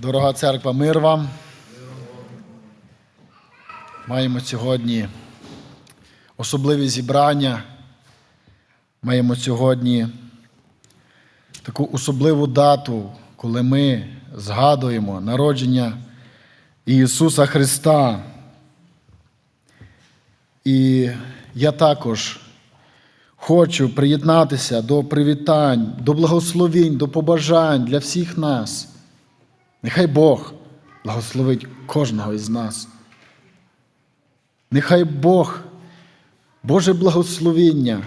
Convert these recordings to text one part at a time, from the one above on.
Дорога церква, мир вам. Маємо сьогодні особливі зібрання. Маємо сьогодні таку особливу дату, коли ми згадуємо народження Ісуса Христа. І я також хочу приєднатися до привітань, до благословінь, до побажань для всіх нас. Нехай Бог благословить кожного із нас. Нехай Бог, Боже благословіння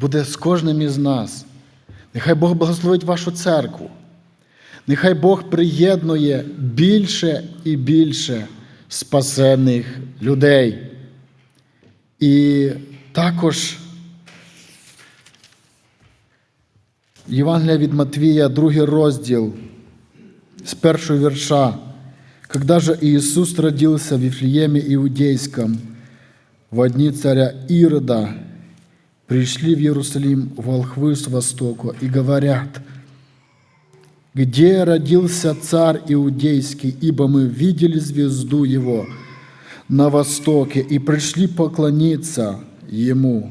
буде з кожним із нас. Нехай Бог благословить вашу церкву. Нехай Бог приєднує більше і більше спасених людей. І також Євангелія від Матвія, другий розділ с первого верша. Когда же Иисус родился в Вифлееме Иудейском, в дни царя Ирода, пришли в Иерусалим волхвы с востока и говорят, где родился царь Иудейский, ибо мы видели звезду его на востоке и пришли поклониться ему.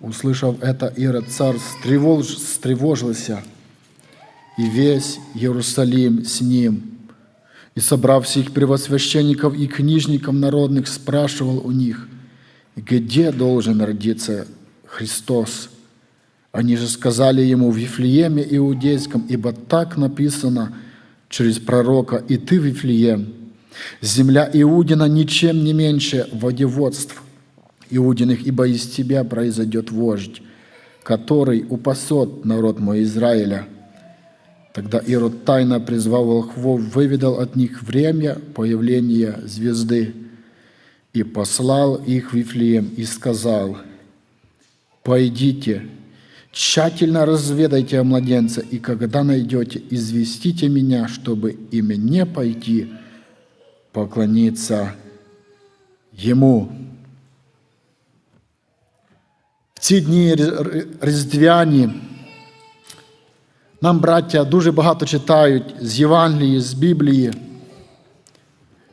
Услышав это, Ирод царь стревож- встревожился, и весь Иерусалим с ним. И, собрав всех превосвященников и книжников народных, спрашивал у них, где должен родиться Христос? Они же сказали ему в Вифлееме Иудейском, ибо так написано через пророка, «И ты, Вифлеем, земля Иудина ничем не меньше водеводств Иудиных, ибо из тебя произойдет вождь, который упасет народ мой Израиля». Тогда Ирод тайно призвал волхвов, выведал от них время появления звезды и послал их в Вифлеем и сказал, «Пойдите, тщательно разведайте о младенце, и когда найдете, известите меня, чтобы и мне пойти поклониться ему». В ці дні різ- різдвяні нам, браття, дуже багато читають з Євангелії, з Біблії,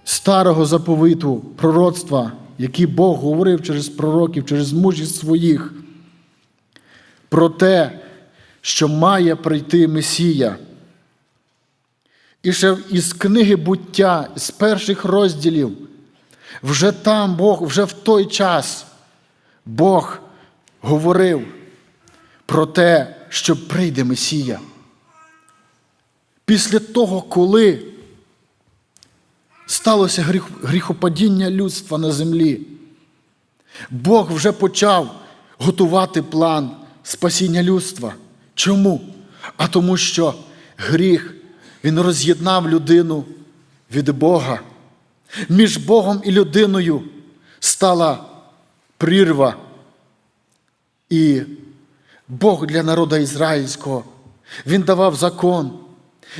старого заповиту, пророцтва, які Бог говорив через пророків, через мужів своїх, про те, що має прийти Месія. І ще із книги буття, з перших розділів, вже там Бог, вже в той час Бог говорив про те, що прийде Месія. Після того, коли сталося гріхопадіння людства на землі, Бог вже почав готувати план спасіння людства. Чому? А тому, що гріх він роз'єднав людину від Бога. Між Богом і людиною стала прірва. І Бог для народу ізраїльського, Він давав закон,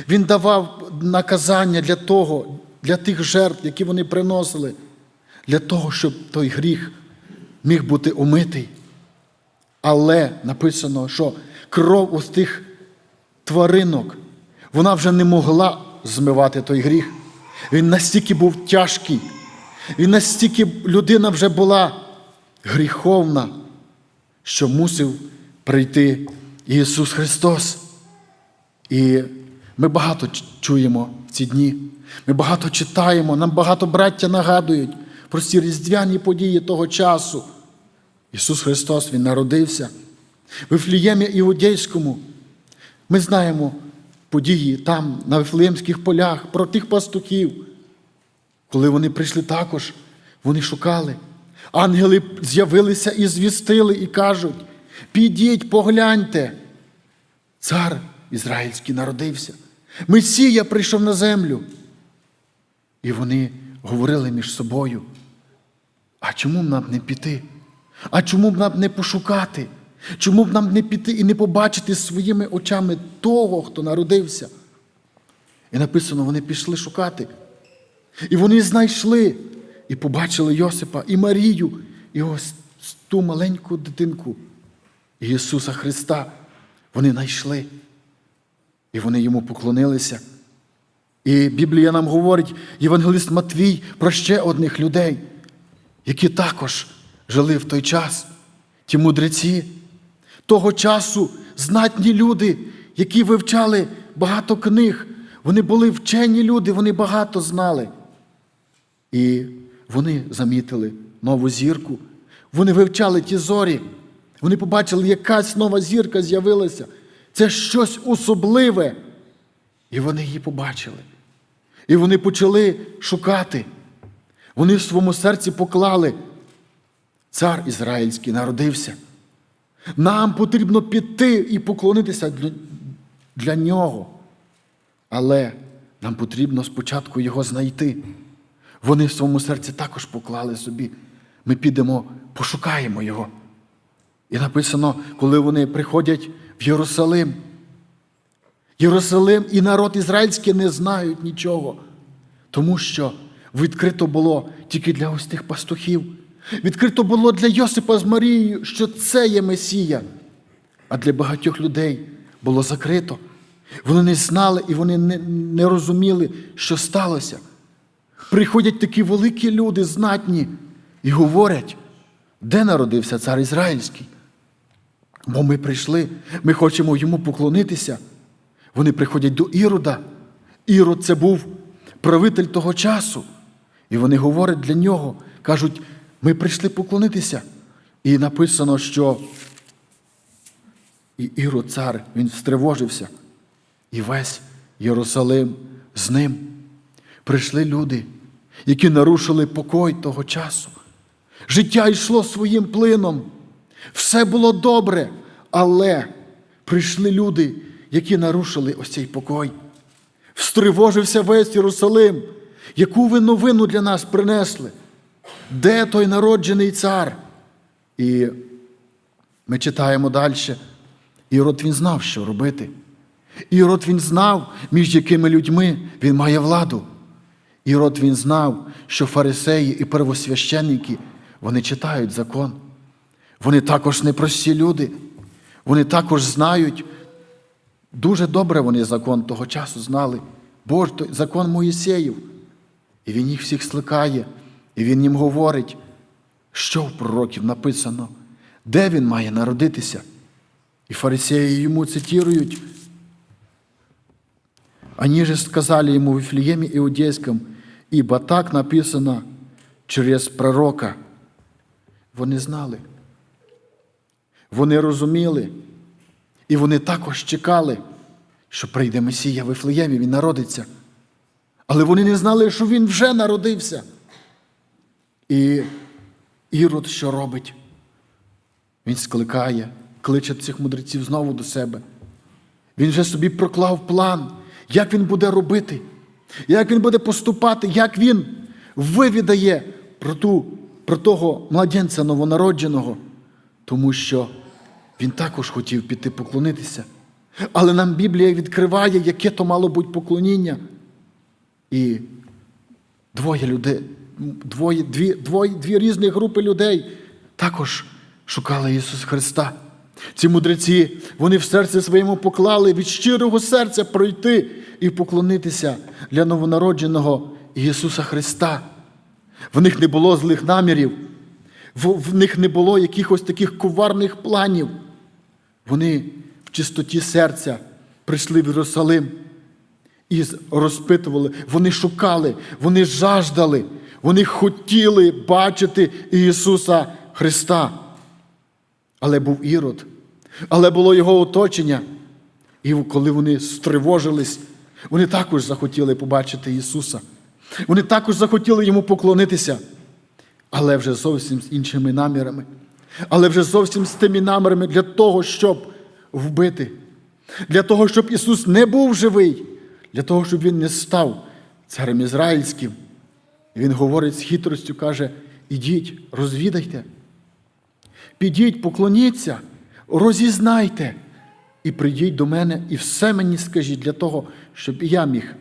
Він давав наказання для того, для тих жертв, які вони приносили, для того, щоб той гріх міг бути умитий. Але написано, що кров у тих тваринок, вона вже не могла змивати той гріх. Він настільки був тяжкий, він настільки людина вже була гріховна, що мусив прийти Ісус Христос. І ми багато чуємо в ці дні. Ми багато читаємо, нам багато браття нагадують про ці різдвяні події того часу. Ісус Христос Він народився. В Вифліємі Іудейському ми знаємо події там, на Вифлеємських полях, про тих пастухів. Коли вони прийшли також, вони шукали. Ангели з'явилися і звістили, і кажуть: підіть, погляньте. Цар ізраїльський народився. Месія прийшов на землю. І вони говорили між собою. А чому б нам не піти? А чому б нам не пошукати? Чому б нам не піти і не побачити своїми очами того, хто народився? І написано, вони пішли шукати. І вони знайшли і побачили Йосипа і Марію, і ось ту маленьку дитинку Ісуса Христа. Вони знайшли. І вони йому поклонилися. І Біблія нам говорить, Євангелист Матвій про ще одних людей, які також жили в той час, ті мудреці. Того часу знатні люди, які вивчали багато книг, вони були вчені люди, вони багато знали. І вони замітили нову зірку. Вони вивчали ті зорі. Вони побачили, якась нова зірка з'явилася. Це щось особливе. І вони її побачили. І вони почали шукати. Вони в своєму серці поклали. Цар Ізраїльський народився. Нам потрібно піти і поклонитися для, для нього. Але нам потрібно спочатку його знайти. Вони в своєму серці також поклали собі. Ми підемо, пошукаємо його. І написано, коли вони приходять в Єрусалим. Єрусалим і народ ізраїльський не знають нічого, тому що відкрито було тільки для ось тих пастухів. Відкрито було для Йосипа з Марією, що це є Месія. А для багатьох людей було закрито. Вони не знали і вони не, не розуміли, що сталося. Приходять такі великі люди, знатні, і говорять, де народився цар Ізраїльський? Бо ми прийшли, ми хочемо йому поклонитися. Вони приходять до Ірода. Ірод це був правитель того часу. І вони говорять для нього, кажуть, ми прийшли поклонитися. І написано, що і Ірод цар, він стривожився. І весь Єрусалим з ним. Прийшли люди, які нарушили покой того часу. Життя йшло своїм плином. Все було добре, але прийшли люди, які нарушили ось цей покой. Встривожився весь Єрусалим. Яку ви новину для нас принесли? Де той народжений цар? І ми читаємо далі. Ірод він знав, що робити. Ірод він знав, між якими людьми він має владу. Ірод він знав, що фарисеї і первосвященники вони читають закон. Вони також непрості люди. Вони також знають, дуже добре вони закон того часу знали. Бож той закон Моїсеїв. І він їх всіх сликає, і він їм говорить, що в пророків написано, де він має народитися. І фарисеї йому цитирують. Они же сказали ему в Вифлееме Иудейском, ибо так написано через пророка. Вони знали. Вони розуміли. І вони також чекали, що прийде Месія в Вифлеємі, він народиться. Але вони не знали, що він вже народився. І Ірод що робить? Він скликає, кличе цих мудреців знову до себе. Він вже собі проклав план, як він буде робити, як він буде поступати, як він вивідає про, ту, про того младенця новонародженого, тому що він також хотів піти поклонитися. Але нам Біблія відкриває, яке то мало бути поклоніння. І двоє людей, двоє, дві, двоє, дві різні групи людей також шукали Ісуса Христа. Ці мудреці, вони в серці своєму поклали від щирого серця пройти і поклонитися для новонародженого Ісуса Христа. В них не було злих намірів, в, них не було якихось таких коварних планів. Вони в чистоті серця прийшли в Єрусалим і розпитували, вони шукали, вони жаждали, вони хотіли бачити Ісуса Христа. Але був Ірод, але було його оточення. І коли вони стривожились, вони також захотіли побачити Ісуса. Вони також захотіли йому поклонитися, але вже зовсім з іншими намірами. Але вже зовсім з тими намірами для того, щоб вбити, для того, щоб Ісус не був живий, для того, щоб Він не став царем Ізраїльським. І Він говорить з хитростю, каже: ідіть, розвідайте, підіть, поклоніться, розізнайте і прийдіть до мене, і все мені скажіть для того, щоб і я міг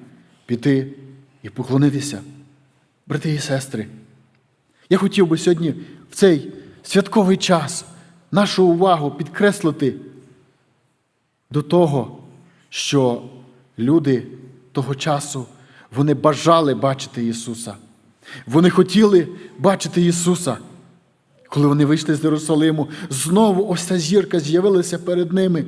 піти і поклонитися. Брати і сестри, я хотів би сьогодні в цей святковий час нашу увагу підкреслити до того, що люди того часу Вони бажали бачити Ісуса. Вони хотіли бачити Ісуса. Коли вони вийшли з Єрусалиму, знову ось ця зірка з'явилася перед ними.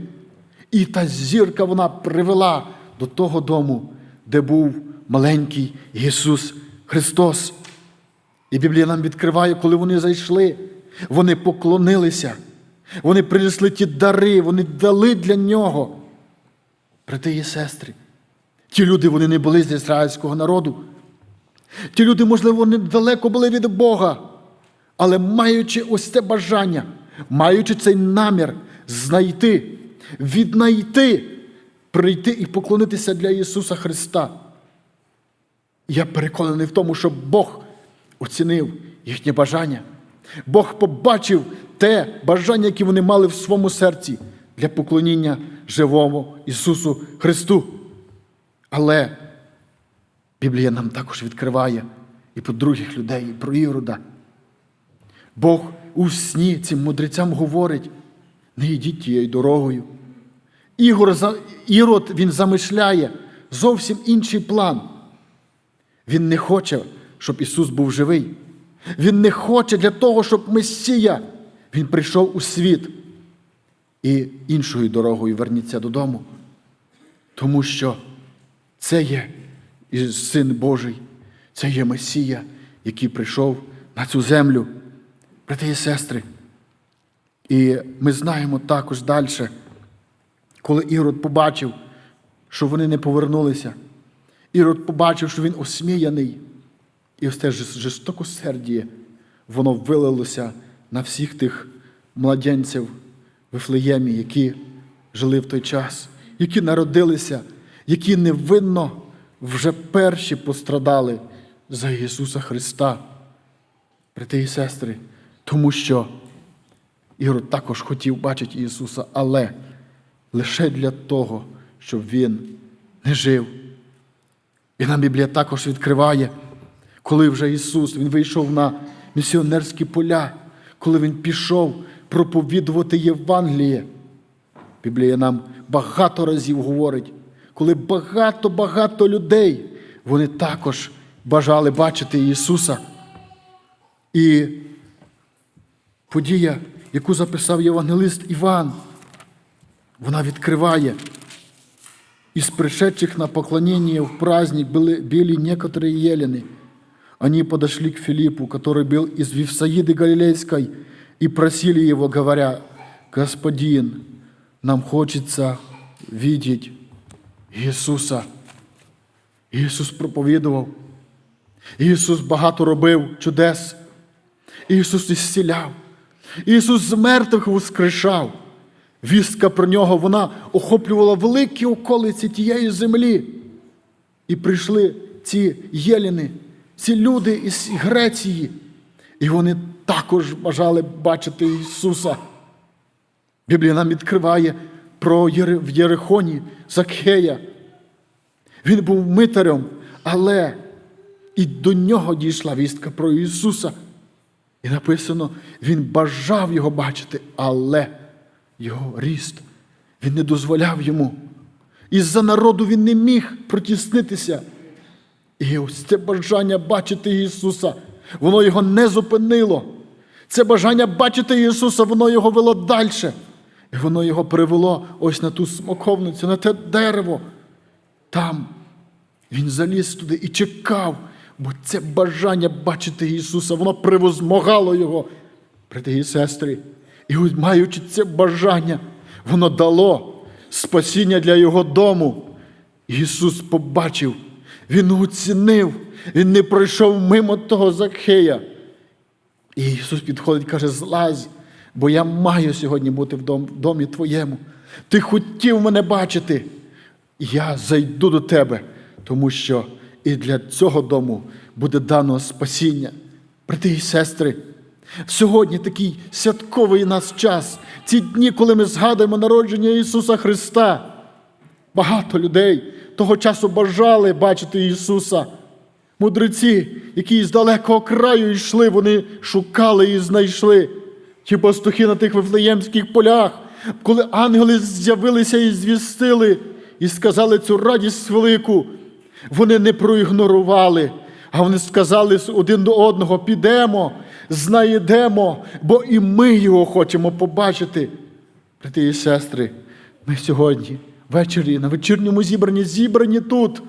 І та зірка вона привела до того дому, де був маленький Ісус Христос. І Біблія нам відкриває, коли вони зайшли, вони поклонилися, вони принесли ті дари, вони дали для нього. Брати і сестри, ті люди вони не були з ізраїльського народу. Ті люди, можливо, вони далеко були від Бога, але маючи ось це бажання, маючи цей намір знайти, віднайти, прийти і поклонитися для Ісуса Христа. Я переконаний в тому, що Бог оцінив їхнє бажання. Бог побачив те бажання, яке вони мали в своєму серці для поклоніння живому Ісусу Христу. Але Біблія нам також відкриває і про других людей, і про Ірода. Бог у сні цим мудрецям говорить: не йдіть тією дорогою. Ігор, Ірод він замишляє зовсім інший план. Він не хоче, щоб Ісус був живий. Він не хоче для того, щоб Месія Він прийшов у світ і іншою дорогою верніться додому. Тому що це є Син Божий, це є Месія, який прийшов на цю землю. Брати і сестри. І ми знаємо також далі, коли Ірод побачив, що вони не повернулися. Ірод побачив, що він осміяний. І ось те жес- жорстокосердіє, воно вилилося на всіх тих младенців в Вифлеємі, які жили в той час, які народилися, які невинно вже перші пострадали за Ісуса Христа. Брати і сестри, тому що Ірод також хотів бачити Ісуса, але лише для того, щоб Він не жив. І нам Біблія також відкриває, коли вже Ісус Він вийшов на місіонерські поля, коли Він пішов проповідувати Євангеліє. Біблія нам багато разів говорить, коли багато-багато людей вони також бажали бачити Ісуса. І подія, яку записав євангелист Іван, вона відкриває. Из пришедших на поклонение в праздник были, были некоторые елены. Они подошли к Филиппу, который был из Вифсаиды Галилейской, и просили его, говоря, «Господин, нам хочется видеть Ісуса». Ісус проповідував. Ісус багато робив чудес. Ісус ісціляв. Ісус з мертвих воскрешав. Вістка про нього вона охоплювала великі околиці тієї землі. І прийшли ці єліни, ці люди із Греції. І вони також бажали бачити Ісуса. Біблія нам відкриває про Єри- в Єрихоні Закхея. Він був митарем, але і до нього дійшла вістка про Ісуса. І написано, він бажав його бачити, але його ріст, він не дозволяв йому. Із-за народу він не міг протіснитися. І ось це бажання бачити Ісуса, воно його не зупинило. Це бажання бачити Ісуса, воно його вело далі. І воно його привело ось на ту смоковницю, на те дерево. Там він заліз туди і чекав, бо це бажання бачити Ісуса, воно превозмогало його, брати і сестри. І ось маючи це бажання, воно дало спасіння для його дому. Ісус побачив, Він оцінив, Він не пройшов мимо того Закхея. І Ісус підходить і каже: злазь, бо я маю сьогодні бути в дом- домі твоєму. Ти хотів мене бачити. Я зайду до тебе, тому що і для цього дому буде дано спасіння. Брати і сестри, сьогодні такий святковий нас час, ці дні, коли ми згадуємо народження Ісуса Христа. Багато людей того часу бажали бачити Ісуса. Мудреці, які з далекого краю йшли, вони шукали і знайшли. Ті пастухи на тих вифлеємських полях, коли ангели з'явилися і звістили, і сказали цю радість велику. Вони не проігнорували, а вони сказали один до одного: підемо, знайдемо, бо і ми його хочемо побачити. Брати і сестри, ми сьогодні, ввечері, на вечірньому зібранні, зібрані тут.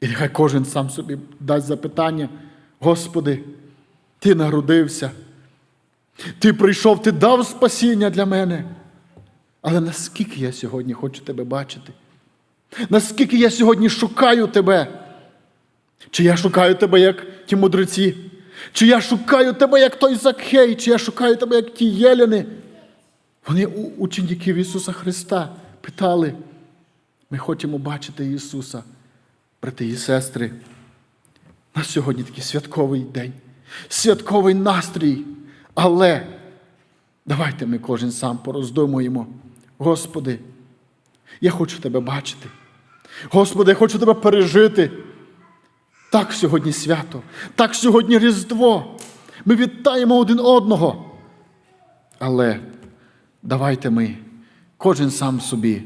І нехай кожен сам собі дасть запитання, Господи, Ти народився, Ти прийшов, Ти дав спасіння для мене. Але наскільки я сьогодні хочу Тебе бачити? Наскільки я сьогодні шукаю Тебе? Чи я шукаю Тебе, як ті мудреці? Чи я шукаю Тебе, як той Закхей, чи я шукаю Тебе, як ті Єліни? Вони у учніків Ісуса Христа питали, ми хочемо бачити Ісуса, брати і сестри. У нас сьогодні такий святковий день, святковий настрій. Але давайте ми кожен сам пороздумуємо. Господи, я хочу Тебе бачити. Господи, я хочу Тебе пережити. Так сьогодні свято, так сьогодні Різдво. Ми вітаємо один одного. Але давайте ми, кожен сам собі,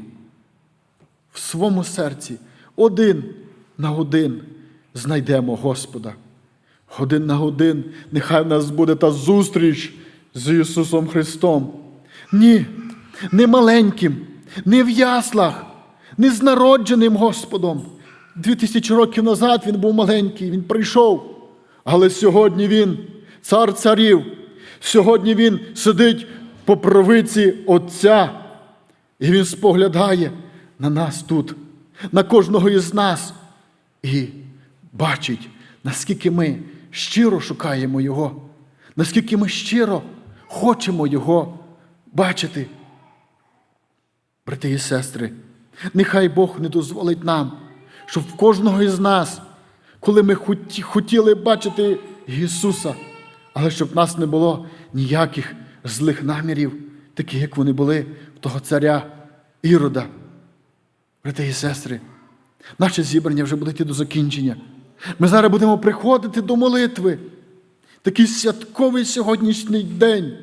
в своєму серці, один на один знайдемо Господа. Один на один, нехай в нас буде та зустріч з Ісусом Христом. Ні, не маленьким, не в яслах, не з народженим Господом. Дві тисячі років назад він був маленький, він прийшов. Але сьогодні він цар царів. Сьогодні він сидить по правиці Отця. І він споглядає на нас тут, на кожного із нас. І бачить, наскільки ми щиро шукаємо Його, наскільки ми щиро хочемо Його бачити. Брати і сестри, нехай Бог не дозволить нам, щоб в кожного із нас, коли ми хоті- хотіли бачити Ісуса, але щоб в нас не було ніяких злих намірів, таких, як вони були в того царя Ірода. Брати і сестри, наше зібрання вже буде йти до закінчення. Ми зараз будемо приходити до молитви. Такий святковий сьогоднішній день.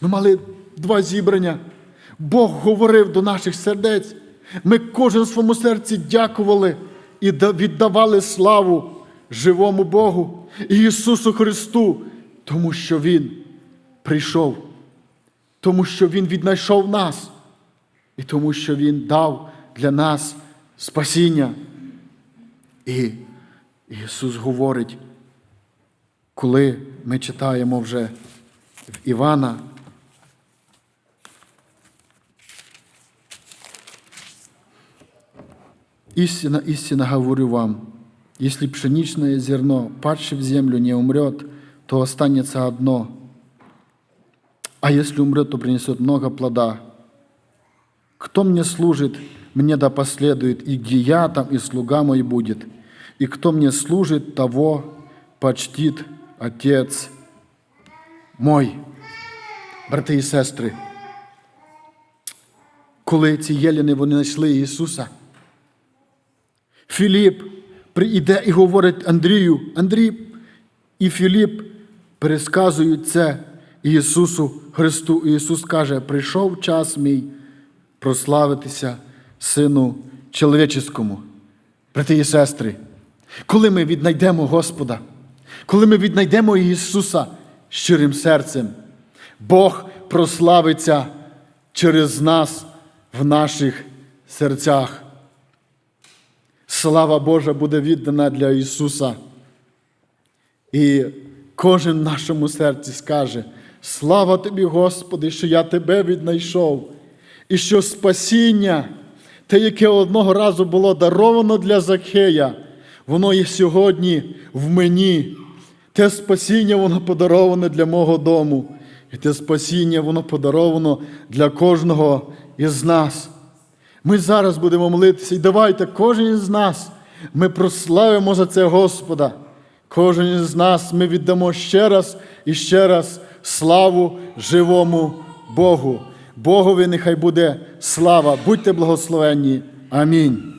Ми мали два зібрання. Бог говорив до наших сердець. Ми кожен в своєму серці дякували і віддавали славу живому Богу і Ісусу Христу, тому що Він прийшов, тому що Він віднайшов нас, і тому що Він дав для нас спасіння. І Ісус говорить, коли ми читаємо вже в Івана. Истина, истинно говорю вам, если пшеничное зерно, падшее в землю, не умрет, то останется одно, а если умрет, то принесет много плода. Кто мне служит, мне да последует, и где я, там и слуга мой будет. И кто мне служит, того почтит Отец мой. Брати і сестри, коли ці єліни вони знайшли Ісуса, Філіп прийде і говорить Андрію, Андрій і Філіп пересказують це Ісусу Христу. Ісус каже: прийшов час мій прославитися Сину чоловіческому. Брати і сестри, коли ми віднайдемо Господа, коли ми віднайдемо Ісуса щирим серцем, Бог прославиться через нас в наших серцях. Слава Божа буде віддана для Ісуса. І кожен в нашому серці скаже: Слава тобі, Господи, що я Тебе віднайшов, і що спасіння, те, яке одного разу було даровано для Закхея, воно є сьогодні в мені. Те спасіння, воно подароване для мого дому. І те спасіння, воно подаровано для кожного із нас. Ми зараз будемо молитися, і давайте кожен із нас ми прославимо за це Господа. Кожен із нас ми віддамо ще раз і ще раз славу живому Богу. Богові нехай буде слава. Будьте благословенні. Амінь.